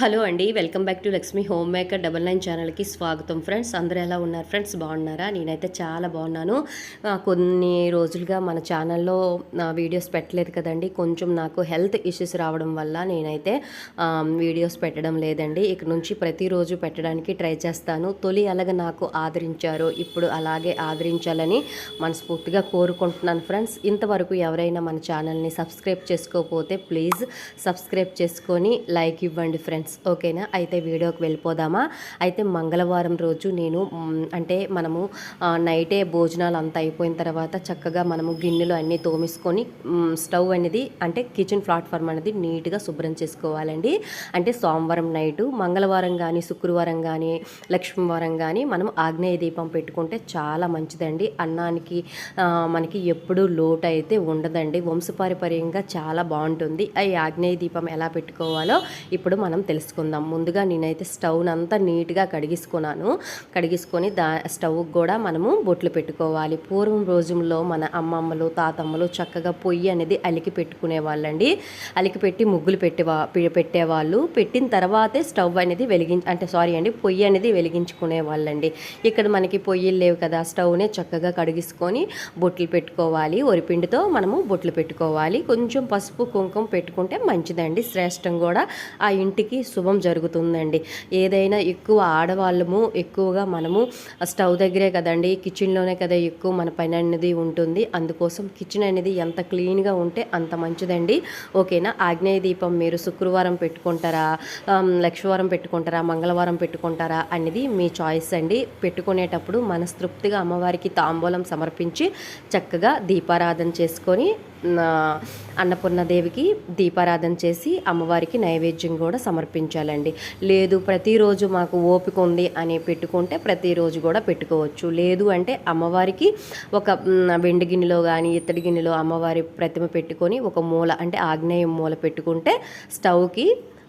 Hello అండి welcome back to Lakshmi home maker double nine ఛానల్కి స్వాగతం. ఫ్రెండ్స్ అందరూ ఎలా ఉన్నారు? ఫ్రెండ్స్ బాగున్నారా? నేనైతే చాలా బాగున్నాను. కొన్ని రోజులుగా మన ఛానల్లో వీడియోస్ పెట్టలేదు కదండి. కొంచెం నాకు హెల్త్ ఇష్యూస్ రావడం వల్ల నేనైతే వీడియోస్ పెట్టడం లేదండి. ఇక నుంచి ప్రతిరోజు పెట్టడానికి ట్రై చేస్తాను. తొలి అలాగ నాకు ఆదరించారో ఇప్పుడు అలాగే ఆదరించాలని మనస్ఫూర్తిగా కోరుకుంటున్నాను ఫ్రెండ్స్. ఇంతవరకు ఎవరైనా మన ఛానల్ని సబ్స్క్రైబ్ చేసుకోకపోతే ప్లీజ్ సబ్స్క్రైబ్ చేసుకొని లైక్ ఇవ్వండి ఫ్రెండ్స్. ఓకేనా? అయితే వీడియోకి వెళ్ళిపోదామా? అయితే మంగళవారం రోజు నేను అంటే మనము నైటే భోజనాలు అంతా అయిపోయిన తర్వాత చక్కగా మనము గిన్నెలు అన్నీ తోమేసుకొని స్టవ్ అనేది అంటే కిచెన్ ప్లాట్ఫామ్ అనేది నీట్గా శుభ్రం చేసుకోవాలండి. అంటే సోమవారం నైటు మంగళవారం కానీ శుక్రవారం కానీ లక్ష్మీవారం కానీ మనం ఆగ్నేయ దీపం పెట్టుకుంటే చాలా మంచిదండి. అన్నానికి మనకి ఎప్పుడూ లోటు అయితే ఉండదండి. వంశపారిపర్యంగా చాలా బాగుంటుంది. ఈ ఆగ్నేయ దీపం ఎలా పెట్టుకోవాలో ఇప్పుడు మనం తెలుసుకుందాం. ముందుగా నేనైతే స్టవ్ని అంతా నీట్గా కడిగించుకున్నాను కడిగించుకొని దా స్టవ్కి కూడా మనము బొట్లు పెట్టుకోవాలి. పూర్వం రోజుల్లో మన అమ్మమ్మలు తాతమ్మలు చక్కగా పొయ్యి అనేది అలికి పెట్టుకునే వాళ్ళండి. అలికి పెట్టి ముగ్గులు పెట్టేవా పెట్టేవాళ్ళు. పెట్టిన తర్వాతే స్టవ్ అనేది వెలిగి అంటే సారీ అండి పొయ్యి అనేది వెలిగించుకునే వాళ్ళండి. ఇక్కడ మనకి పొయ్యిలు లేవు కదా స్టవ్నే చక్కగా కడిగించుకొని బొట్లు పెట్టుకోవాలి. ఒరిపిండితో మనము బొట్లు పెట్టుకోవాలి. కొంచెం పసుపు కుంకుమ పెట్టుకుంటే మంచిదండి. శ్రేష్టం కూడా ఆ ఇంటికి శుభం జరుగుతుందండి. ఏదైనా ఎక్కువ ఆడవాళ్ళము ఎక్కువగా మనము స్టవ్ దగ్గరే కదండి కిచెన్లోనే కదా ఎక్కువ మన పని అనేది ఉంటుంది. అందుకోసం కిచెన్ అనేది ఎంత క్లీన్గా ఉంటే అంత మంచిదండి. ఓకేనా? ఆగ్నేయ దీపం మీరు శుక్రవారం పెట్టుకుంటారా? ఆమ్, లక్షవారం పెట్టుకుంటారా? మంగళవారం పెట్టుకుంటారా? అనేది మీ చాయిస్ అండి. పెట్టుకునేటప్పుడు మనస్తృప్తిగా అమ్మవారికి తాంబూలం సమర్పించి చక్కగా దీపారాధన చేసుకొని అన్నపూర్ణదేవికి దీపారాధన చేసి అమ్మవారికి నైవేద్యం కూడా సమర్పించాలండి. లేదు ప్రతిరోజు మాకు ఓపిక ఉంది అని పెట్టుకుంటే ప్రతిరోజు కూడా పెట్టుకోవచ్చు. లేదు అంటే అమ్మవారికి ఒక వెండి గిన్నెలో కానీ ఇత్తడి గిన్నెలో అమ్మవారి ప్రతిమ పెట్టుకొని ఒక మూల అంటే ఆగ్నేయం మూల పెట్టుకుంటే స్టవ్కి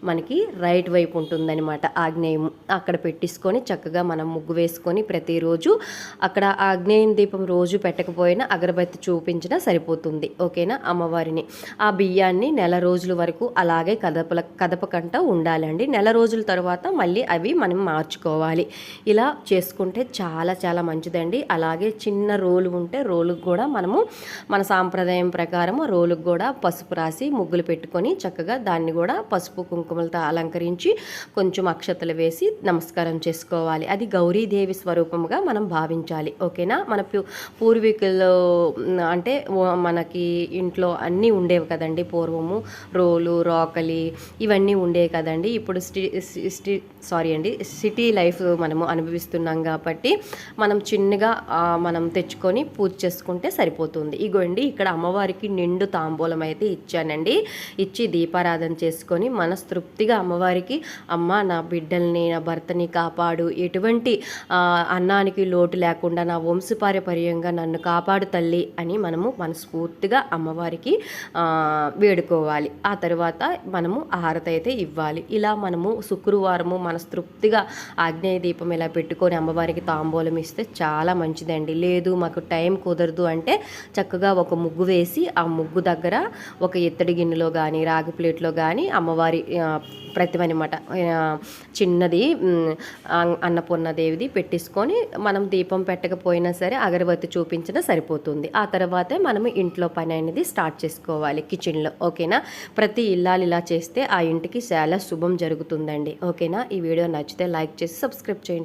మనకి రైట్ వైపు ఉంటుందన్నమాట. ఆగ్నేయం అక్కడ పెట్టేసుకొని చక్కగా మనం ముగ్గు వేసుకొని ప్రతిరోజు అక్కడ ఆగ్నేయం దీపం రోజు పెట్టకపోయినా అగరబత్తి చూపించినా సరిపోతుంది. ఓకేనా? అమ్మవారిని. ఆ బియ్యాన్ని నెల రోజుల వరకు అలాగే కదపల కదపకంట ఉండాలండి. నెల రోజుల తర్వాత మళ్ళీ అవి మనం మార్చుకోవాలి. ఇలా చేసుకుంటే చాలా చాలా మంచిదండి. అలాగే చిన్న రోలు ఉంటే రోలుకు కూడా మనము మన సాంప్రదాయం ప్రకారం రోలుకు కూడా పసుపు రాసి ముగ్గులు పెట్టుకొని చక్కగా దాన్ని కూడా పసుపు కుంకుమలతో అలంకరించి కొంచెం అక్షతలు వేసి నమస్కారం చేసుకోవాలి. అది గౌరీదేవి స్వరూపముగా మనం భావించాలి. ఓకేనా? మన పూర్వీకులు అంటే మనకి ఇంట్లో అన్నీ ఉండేవి కదండి. పూర్వము రోలు రోకలి ఇవన్నీ ఉండేవి కదండి. ఇప్పుడు స్టి సారీ అండి సిటీ లైఫ్ మనము అనుభవిస్తున్నాం కాబట్టి మనం చిన్నగా మనం తెచ్చుకొని పూజ చేసుకుంటే సరిపోతుంది. ఇగోండి ఇక్కడ అమ్మవారికి నిండు తాంబూలం అయితే ఇచ్చానండి. ఇచ్చి దీపారాధన చేసుకొని తృప్తిగా అమ్మవారికి అమ్మ నా బిడ్డల్ని నా భర్తని కాపాడు. ఎటువంటి అన్నానికి లోటు లేకుండా నా వంశపారపర్యంగా నన్ను కాపాడు తల్లి అని మనము మనస్ఫూర్తిగా అమ్మవారికి వేడుకోవాలి. ఆ తర్వాత మనము హారత అయితే ఇవ్వాలి. ఇలా మనము శుక్రవారము మనస్తృప్తిగా ఆగ్నేయ దీపం ఇలా పెట్టుకొని అమ్మవారికి తాంబూలం ఇస్తే చాలా మంచిదండి. లేదు మాకు టైం కుదరదు అంటే చక్కగా ఒక ముగ్గు వేసి ఆ ముగ్గు దగ్గర ఒక ఇత్తడి గిన్నెలో కానీ రాగి ప్లేట్లో కానీ అమ్మవారి ప్రతిమనమాట. చిన్నది అన్నపూర్ణదేవిది పెట్టేసుకొని మనం దీపం పెట్టకపోయినా సరే అగరబత్తి చూపించినా సరిపోతుంది. ఆ తర్వాతే మనం ఇంట్లో పని అనేది స్టార్ట్ చేసుకోవాలి కిచెన్లో ఓకేనా? ప్రతి ఇల్లాలు ఇలా చేస్తే ఆ ఇంటికి చాలా శుభం జరుగుతుందండి ఓకేనా? ఈ వీడియో నచ్చితే లైక్ చేసి సబ్స్క్రైబ్ చేయండి.